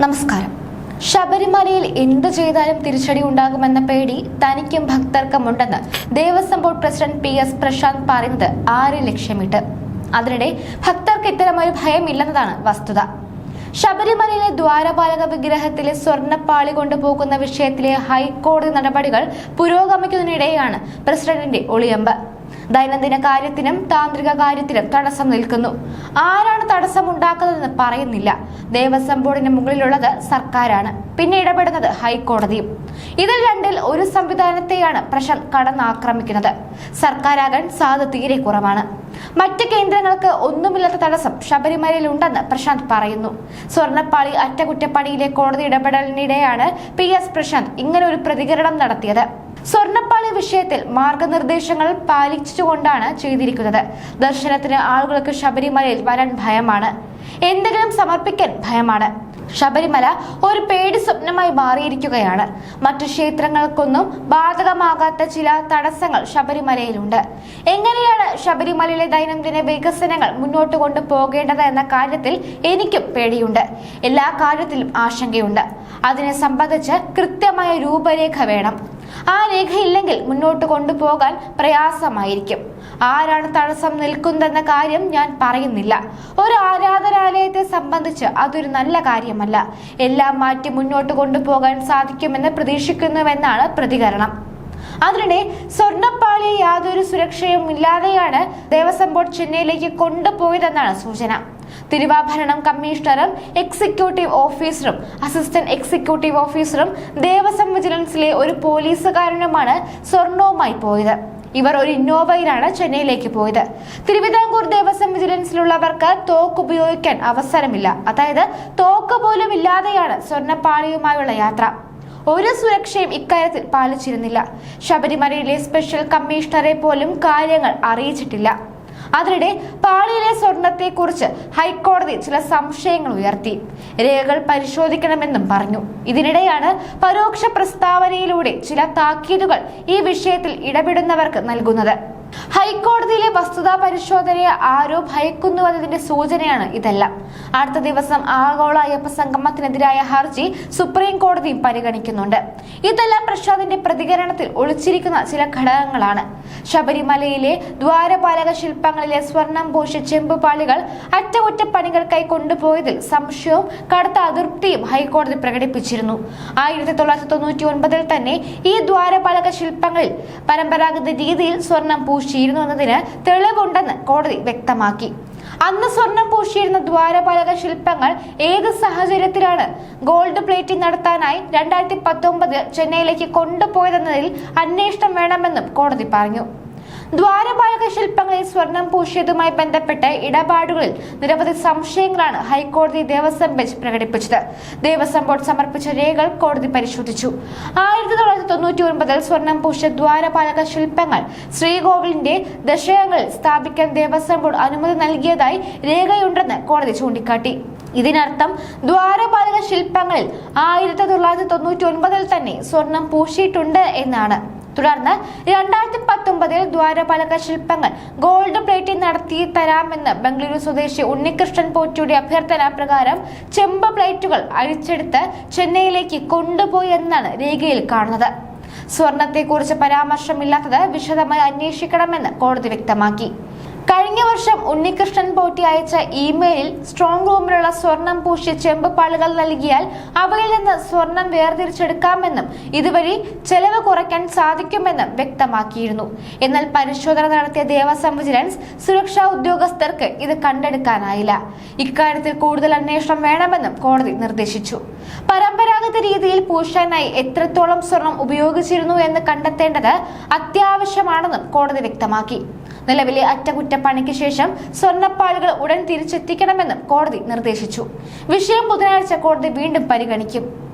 നമസ്കാരം. ശബരിമലയിൽ എന്തു ചെയ്താലും തിരിച്ചടി ഉണ്ടാകുമെന്ന പേടി തനിക്കും ഭക്തർക്കുമുണ്ടെന്ന് Devaswom board president P S Prashanth പറയുന്നത് ആരെ ലക്ഷ്യമിട്ട്? അതിനിടെ ഭക്തർക്ക് ഇത്തരമൊരു ഭയമില്ലെന്നതാണ് വസ്തുത. ശബരിമലയിലെ ദ്വാരപാലക വിഗ്രഹത്തിലെ സ്വർണപ്പാളി കൊണ്ടുപോകുന്ന വിഷയത്തിലെ ഹൈക്കോടതി നടപടികൾ പുരോഗമിക്കുന്നതിനിടെയാണ് പ്രസിഡന്റിന്റെ ഒളിയമ്പ്. ദൈനംദിന കാര്യത്തിനും താന്ത്രിക കാര്യത്തിനും തടസ്സം നിൽക്കുന്നു. ആരാണ് തടസ്സം ഉണ്ടാക്കുന്നതെന്ന് പറയുന്നില്ല. ദേവസ്വം ബോർഡിന് മുകളിലുള്ളത് സർക്കാരാണ്. പിന്നെ ഇടപെടുന്നത് ഹൈക്കോടതിയും. ഇതിൽ രണ്ടിൽ ഒരു സംവിധാനത്തെയാണ് പ്രശാന്ത് കടന്നാക്രമിക്കുന്നത്. സർക്കാരാകാൻ സാധ്യത തീരെ കുറവാണ്. മറ്റ് കേന്ദ്രങ്ങൾക്ക് ഒന്നുമില്ലാത്ത തടസ്സം ശബരിമലയിൽ ഉണ്ടെന്ന് പ്രശാന്ത് പറയുന്നു. സ്വർണപ്പാളി അറ്റകുറ്റപ്പണിയിലെ കോടതി ഇടപെടലിനിടെയാണ് പി എസ് പ്രശാന്ത് ഇങ്ങനെ ഒരു പ്രതികരണം നടത്തിയത്. സ്വർണപ്പാളി വിഷയത്തിൽ മാർഗനിർദ്ദേശങ്ങൾ പാലിച്ചുകൊണ്ടാണ് ചെയ്തിരിക്കുന്നത്. ദർശനത്തിന് ആളുകൾക്ക് ശബരിമലയിൽ വരാൻ ഭയമാണ്. എന്തെങ്കിലും സമർപ്പിക്കാൻ ഭയമാണ്. ശബരിമല ഒരു പേടി സ്വപ്നമായി മാറിയിരിക്കുകയാണ്. മറ്റു ക്ഷേത്രങ്ങൾക്കൊന്നും ബാധകമാകാത്ത ചില തടസ്സങ്ങൾ ശബരിമലയിലുണ്ട്. എങ്ങനെയാണ് ശബരിമലയിലെ ദൈനംദിന വികസനങ്ങൾ മുന്നോട്ട് കൊണ്ടു പോകേണ്ടത് എന്ന കാര്യത്തിൽ എനിക്കും പേടിയുണ്ട്. എല്ലാ കാര്യത്തിലും ആശങ്കയുണ്ട്. അതിനെ സംബന്ധിച്ച് കൃത്യമായ രൂപരേഖ വേണം. ആ രേഖയില്ലെങ്കിൽ മുന്നോട്ട് കൊണ്ടുപോകാൻ പ്രയാസമായിരിക്കും. ആരാണ് തടസ്സം നിൽക്കുന്നതെന്ന കാര്യം ഞാൻ പറയുന്നില്ല. ഒരു ആരാധനാലയത്തെ സംബന്ധിച്ച് അതൊരു നല്ല കാര്യമല്ല. എല്ലാം മാറ്റി മുന്നോട്ട് കൊണ്ടുപോകാൻ സാധിക്കുമെന്ന് പ്രതീക്ഷിക്കുന്നുവെന്നാണ് പ്രതികരണം. അതിനിടെ സ്വർണപ്പാളിയെ യാതൊരു സുരക്ഷയും ഇല്ലാതെയാണ് ദേവസ്വം ബോർഡ് ചെന്നൈയിലേക്ക് കൊണ്ടുപോയതെന്നാണ് സൂചന. തിരുവാഭരണം കമ്മീഷണറും എക്സിക്യൂട്ടീവ് ഓഫീസറും അസിസ്റ്റന്റ് എക്സിക്യൂട്ടീവ് ഓഫീസറും ദേവസ്വം വിജിലൻസിലെ ഒരു പോലീസുകാരനുമാണ് സ്വർണവുമായി പോയത്. ഇവർ ഒരു ഇന്നോവയിലാണ് ചെന്നൈയിലേക്ക് പോയത്. തിരുവിതാംകൂർ ദേവസ്വം വിജിലൻസിലുള്ളവർക്ക് തോക്ക് ഉപയോഗിക്കാൻ അവസരമില്ല. അതായത് തോക്ക് പോലും ഇല്ലാതെയാണ് സ്വർണപ്പാളിയുമായുള്ള യാത്ര. ഒരു സുരക്ഷയും ഇക്കാര്യത്തിൽ പാലിച്ചിരുന്നില്ല. ശബരിമലയിലെ സ്പെഷ്യൽ കമ്മീഷണറെ പോലും കാര്യങ്ങൾ അറിയിച്ചിട്ടില്ല. അതിനിടെ പാളിയിലെ സ്വർണത്തെക്കുറിച്ച് ഹൈക്കോടതി ചില സംശയങ്ങൾ ഉയർത്തി. രേഖകൾ പരിശോധിക്കണമെന്നും പറഞ്ഞു. ഇതിനിടെയാണ് പരോക്ഷ പ്രസ്താവനയിലൂടെ ചില താക്കീതുകൾ ഈ വിഷയത്തിൽ ഇടപെടുന്നവർക്ക് നൽകുന്നത്. ഹൈക്കോടതിയിലെ വസ്തുതാ പരിശോധനയെ ആരോ ഭയക്കുന്നുവെന്നതിന്റെ സൂചനയാണ് ഇതെല്ലാം. അടുത്ത ദിവസം ആഗോള അയ്യപ്പ സംഗമത്തിനെതിരായ ഹർജി സുപ്രീം കോടതിയും പരിഗണിക്കുന്നുണ്ട്. ഇതെല്ലാം പ്രശാന്തിന്റെ പ്രതികരണത്തിൽ ഒളിച്ചിരിക്കുന്ന ചില ഘടകങ്ങളാണ്. ശബരിമലയിലെ ദ്വാരപാലക ശില്പങ്ങളിലെ സ്വർണം പൂശി ചെമ്പുപാളികൾ അറ്റകുറ്റപ്പണികൾക്കായി കൊണ്ടുപോയതിൽ സംശയവും കടുത്ത അതൃപ്തിയും ഹൈക്കോടതി പ്രകടിപ്പിച്ചിരുന്നു. ആയിരത്തി തൊള്ളായിരത്തി തൊണ്ണൂറ്റി ഒൻപതിൽ തന്നെ ഈ ദ്വാരപാലക ശില്പങ്ങളിൽ പരമ്പരാഗത രീതിയിൽ സ്വർണം പൂശിയിരുന്നു എന്നതിന് തെളിവുണ്ടെന്ന് കോടതി വ്യക്തമാക്കി. അന്ന് സ്വർണം പൂശിയിരുന്ന ദ്വാരപാലക ശില്പങ്ങൾ ഏത് സാഹചര്യത്തിലാണ് ഗോൾഡ് പ്ലേറ്റിംഗ് നടത്താനായി രണ്ടായിരത്തി പത്തൊമ്പത് ചെന്നൈയിലേക്ക് കൊണ്ടുപോയതെന്നതിൽ അന്വേഷണം വേണമെന്നും കോടതി പറഞ്ഞു. ദ്വാരപാലക ശില്പങ്ങളിൽ സ്വർണം പൂശിയതുമായി ബന്ധപ്പെട്ട് ഇടപാടുകളിൽ നിരവധി സംശയങ്ങളാണ് ഹൈക്കോടതി ദേവസ്വം ബെഞ്ച് പ്രകടിപ്പിച്ചത്. ദേവസ്വം ബോർഡ് സമർപ്പിച്ച രേഖകൾ കോടതി പരിശോധിച്ചു. ആയിരത്തി തൊള്ളായിരത്തി തൊണ്ണൂറ്റി ഒൻപതിൽ സ്വർണം പൂശിയ ദ്വാരപാലക ശില്പങ്ങൾ ശ്രീകോവിലിന്റെ ദശകങ്ങളിൽ സ്ഥാപിക്കാൻ ദേവസ്വം ബോർഡ് അനുമതി നൽകിയതായി രേഖയുണ്ടെന്ന് കോടതി ചൂണ്ടിക്കാട്ടി. ഇതിനർത്ഥം ദ്വാരപാലക ശില്പങ്ങളിൽ ആയിരത്തി തൊള്ളായിരത്തി തൊണ്ണൂറ്റി ഒൻപതിൽ തന്നെ സ്വർണം പൂശിയിട്ടുണ്ട് എന്നാണ്. തുടർന്ന് രണ്ടായിരത്തി പത്തൊമ്പതിൽ ദ്വാരപാലക ശില്പങ്ങൾ ഗോൾഡ് പ്ലേറ്റിംഗ് നടത്തി തരാമെന്ന് ബംഗളൂരു സ്വദേശി ഉണ്ണികൃഷ്ണൻ പോറ്റിയുടെ അഭ്യർത്ഥന പ്രകാരം ചെമ്പ് പ്ലേറ്റുകൾ അഴിച്ചെടുത്ത് ചെന്നൈയിലേക്ക് കൊണ്ടുപോയി എന്നാണ് രേഖയിൽ കാണുന്നത്. സ്വർണത്തെക്കുറിച്ച് പരാമർശമില്ലാത്തത് വിശദമായി അന്വേഷിക്കണമെന്ന് കോടതി വ്യക്തമാക്കി. കഴിഞ്ഞ വർഷം ഉണ്ണികൃഷ്ണൻ പോറ്റി അയച്ച ഇമെയിലിൽ സ്ട്രോങ് റൂമിലുള്ള സ്വർണം പൂശി ചെമ്പ് പാളുകൾ നൽകിയാൽ അവയിൽ നിന്ന് സ്വർണം വേർതിരിച്ചെടുക്കാമെന്നും ഇതുവഴി ചെലവ് കുറയ്ക്കാൻ സാധിക്കുമെന്നും വ്യക്തമാക്കിയിരുന്നു. എന്നാൽ പരിശോധന നടത്തിയ ദേവസ്വം വിജിലൻസ് സുരക്ഷാ ഉദ്യോഗസ്ഥർക്ക് ഇത് കണ്ടെടുക്കാനായില്ല. ഇക്കാര്യത്തിൽ കൂടുതൽ അന്വേഷണം വേണമെന്നും കോടതി നിർദ്ദേശിച്ചു. പരമ്പരാഗത രീതിയിൽ പൂശാനായി എത്രത്തോളം സ്വർണം ഉപയോഗിച്ചിരുന്നു എന്ന് കണ്ടെത്തേണ്ടത് അത്യാവശ്യമാണെന്നും കോടതി വ്യക്തമാക്കി. നിലവിലെ അറ്റകുറ്റപ്പണിക്ക് ശേഷം സ്വർണപ്പാളുകൾ ഉടൻ തിരിച്ചെത്തിക്കണമെന്നും കോടതി നിർദ്ദേശിച്ചു. വിഷയം ബുധനാഴ്ച കോടതി വീണ്ടും പരിഗണിക്കും.